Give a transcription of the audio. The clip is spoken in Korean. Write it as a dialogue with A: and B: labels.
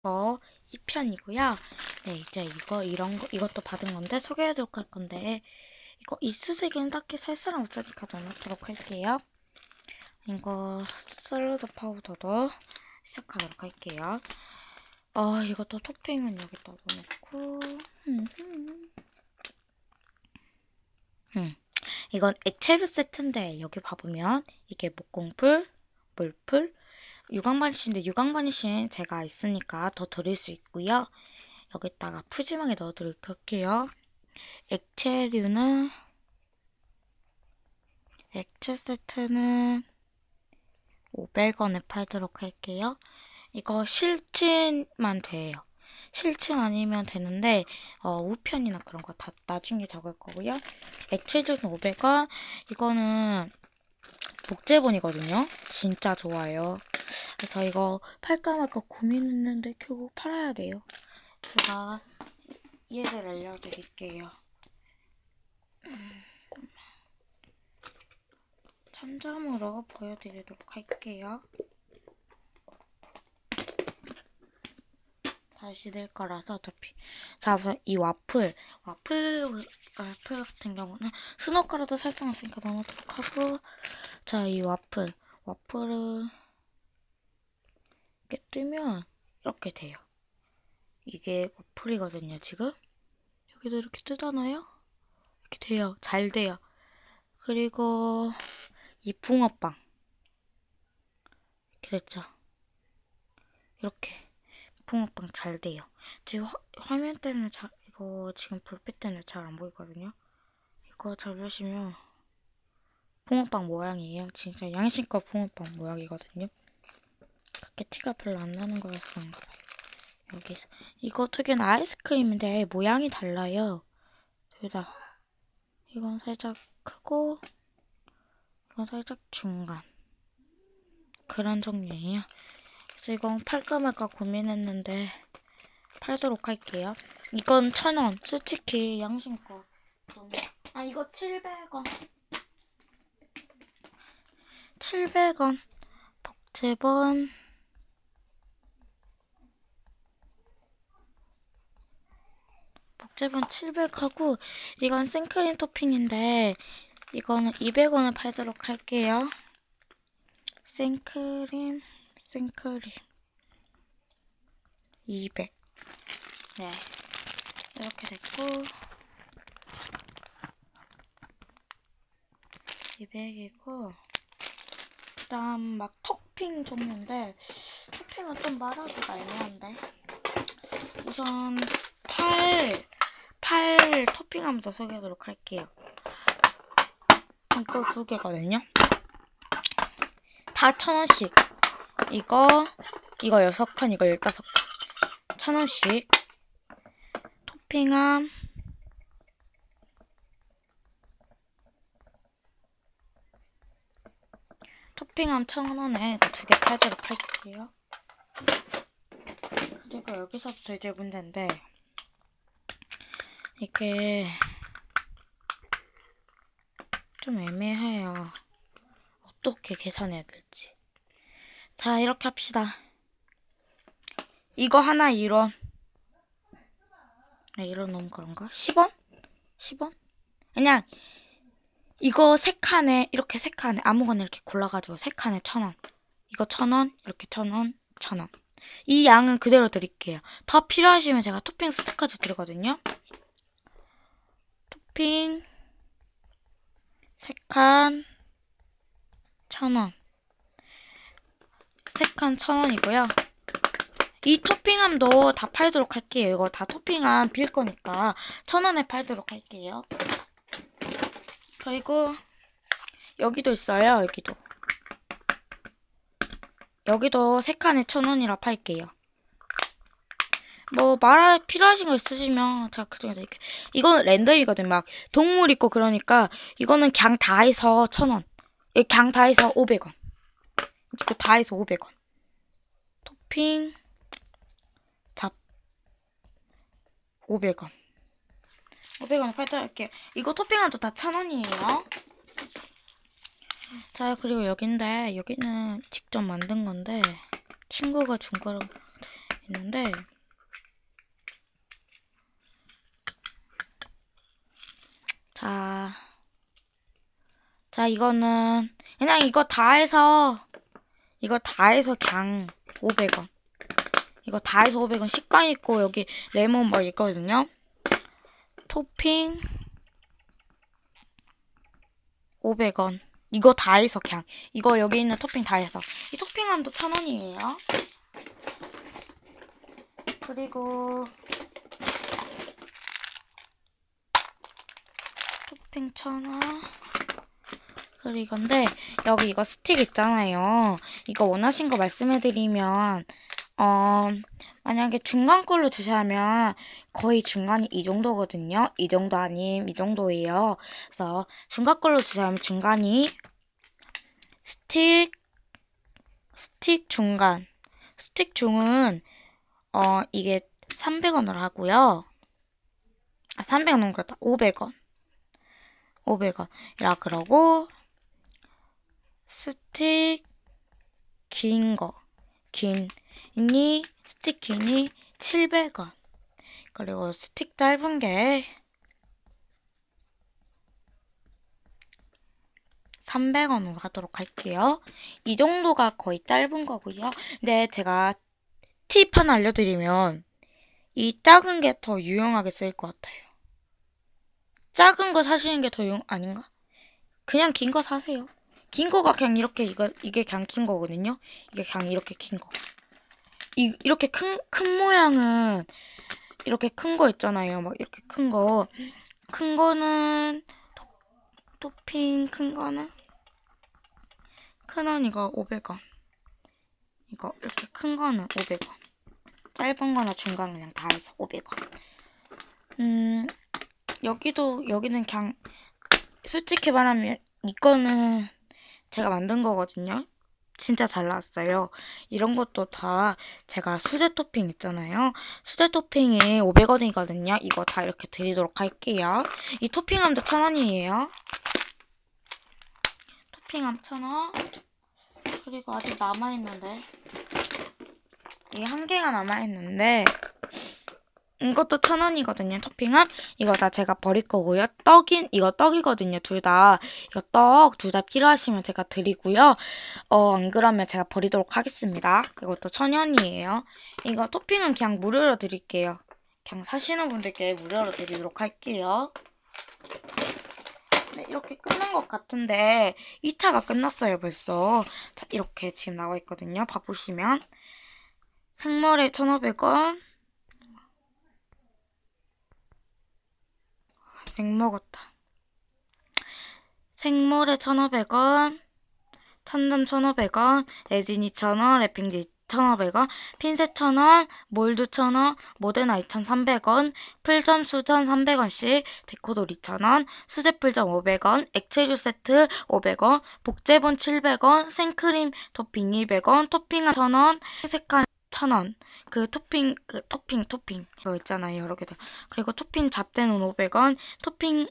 A: 이거 2편이고요. 네, 이제 이거 이런 거 이것도 받은 건데 소개해 드릴 할 건데 이거 이수색은 딱히 살 사람 없으니까 넣어놓도록 할게요. 이거 샐러드 파우더도 시작하도록 할게요. 어, 이것도 토핑은 여기다 넣어놓고 음, 음. 음. 이건 액체류 세트인데 여기 봐보면 이게 목공풀, 물풀, 유광바니쉬인데 유광바니쉬는 제가 있으니까 더 드릴 수 있고요. 여기다가 푸짐하게 넣어드릴게요. 액체류는 액체 세트는 500원에 팔도록 할게요. 이거 실친만 돼요. 실친 아니면 되는데 어, 우편이나 그런 거 다 나중에 적을 거고요. 액체류는 500원. 이거는 복제본이거든요. 진짜 좋아요. 그래서 이거 팔까 말까 고민했는데 결국 팔아야 돼요. 제가 얘를 알려드릴게요. 천점으로 보여드리도록 할게요. 다시 될 거라서 어차피 자 우선 이 와플 와플 와플 같은 경우는 스노카라도 살짝 있으니까 넣어놓도록 하고 자 이 와플 와플을 이렇게 뜨면 이렇게 돼요 이게 와플이거든요 지금 여기도 이렇게 뜨잖아요 이렇게 돼요 잘 돼요 그리고 이 붕어빵 이렇게 됐죠 이렇게 붕어빵 잘 돼요. 지금 화, 화면 때문에 잘, 이거 지금 불빛 때문에 잘 안 보이거든요. 이거 잘 보시면 붕어빵 모양이에요. 진짜 양심껏 붕어빵 모양이거든요. 그렇게 티가 별로 안 나는 거라서 그런가 봐요. 여기서 이거 두 개는 아이스크림인데 모양이 달라요. 둘다 이건 살짝 크고 이건 살짝 중간 그런 종류예요. 그래서 이건 팔까 말까 고민했는데 팔도록 할게요. 이건 천 원. 솔직히 양심껏. 아 이거 700원. 700원. 복제본. 복제본 700하고 이건 생크림 토핑인데 이거는 200원에 팔도록 할게요. 생크림 생크림. 200 네, 이렇게 됐고. 200이고. 그다음 막 토핑 종류인데 토핑은 좀 말하기가 애매한데. 우선 팔, 팔 토핑하면서 소개하도록 할게요. 이거 두 개거든요. 다 천 원씩. 이거 이거 여섯 칸 이거 열다섯 칸. 천 원씩. 토핑함. 토핑함 천 원에 두 개 팔도록 할게요. 그리고 여기서부터 이제 문제인데 이게 좀 애매해요 어떻게 계산해야 될지 자, 이렇게 합시다. 이거 하나 1원. 아, 1원 너무 그런가? 10원? 10원? 그냥 이거 세 칸에 이렇게 세 칸에 아무거나 이렇게 골라가지고 세 칸에 천 원. 이거 천 원, 이렇게 천 원, 천 원. 이 양은 그대로 드릴게요. 더 필요하시면 제가 토핑 스티커도 드리거든요. 토핑 세 칸, 천 원. 색한 천원이고요. 이 토핑함도 다 팔도록 할게요. 이거 다 토핑함 빌 거니까 천원에 팔도록 할게요. 그리고 여기도 있어요. 여기도. 여기도 세 칸에 천원이라 팔게요. 뭐 말할 필요하신 거 있으시면 제가 그중에 드릴게요. 이거는 랜덤이거든. 막 동물 있고 그러니까 이거는 그냥 다 해서 천원. 그냥 다 해서 오백 원 이거 다 해서 500원. 토핑 잡 500원. 500원 팔도할게요. 이거 토핑한도 다 1000원이에요. 자, 그리고 여긴데 여기는 직접 만든 건데 친구가 준 거로 있는데 자, 자 이거는 그냥 이거 다 해서 이거 다 해서 그냥 500원. 이거 다 해서 500원. 식빵 있고 여기 레몬 뭐 있거든요. 토핑 500원. 이거 다 해서 그냥 이거 여기 있는 토핑 다 해서 이 토핑함도 1000원이에요. 그리고 1000원 그리고 이건데 여기 이거 스틱 있잖아요. 이거 원하신 거 말씀해드리면 어 만약에 중간 걸로 주시면 거의 중간이 이 정도거든요. 이 정도 아님 이 정도예요. 그래서 중간 걸로 주시면 중간이 스틱 스틱 중간 스틱 중은 어 이게 300원으로 하고요. 아 300원 너무 그렇다. 500원. 500원. 이라 그러고 스틱 긴 거. 긴 이니 스틱 긴이 700원. 그리고 스틱 짧은 게 300원으로 하도록 할게요. 이 정도가 거의 짧은 거고요. 근데 제가 팁 하나 알려드리면 이 작은 게 더 유용하게 쓰일 것 같아요. 작은 거 사시는 게더 유용 아닌가? 그냥 긴 거 사세요. 긴 거가 그냥 이렇게 이거 이게 그냥 긴 거거든요. 이게 그냥 이렇게 긴 거. 이 이렇게 큰 큰 모양은 이렇게 큰 거 있잖아요. 막 이렇게 큰 거. 큰 거는 토, 토핑 큰 거는 큰원 이거 500원. 이거 이렇게 큰 거는 500원. 짧은 거나 중간 그냥 다 해서 500원. 음, 여기도 여기는 그냥 솔직히 말하면 이 거는 제가 만든 거거든요. 진짜 잘 나왔어요. 이런 것도 다 제가 수제 토핑 있잖아요. 수제 토핑이 500원이거든요. 이거 다 이렇게 드리도록 할게요. 이 토핑함도 1000원이에요. 토핑함 1000원. 그리고 아직 남아있는데. 이게 한 개가 남아있는데. 이것도 천 원이거든요. 토핑함. 이거 다 제가 버릴 거고요. 떡인 이거 떡이거든요. 둘 다. 이거 떡 둘 다 필요하시면 제가 드리고요. 어, 안 그러면 제가 버리도록 하겠습니다. 이것도 천 원이에요. 이거 토핑은 그냥 무료로 드릴게요. 그냥 사시는 분들께 무료로 드리도록 할게요. 네, 이렇게 끝난 것 같은데 2차가 끝났어요, 벌써. 자, 이렇게 지금 나와 있거든요. 봐보시면 생머리 1,500원 백 먹었다. 생모래 1,500원, 천점 1,500원, 레진 2,000원, 랩핑지 1,500원, 핀셋 1,000원, 몰드 1,000원, 모데나 2,300원, 풀점 수전 300원씩, 데코돌 2,000원, 수제풀점 500원, 액체류 세트 500원, 복제본 700원, 생크림 토핑 200원, 토핑 1,000원, 색깔 천 원. 그 토핑, 그 토핑, 토핑. 그거 있잖아요. 여러 개들. 그리고 토핑 잡대는 500원. 토핑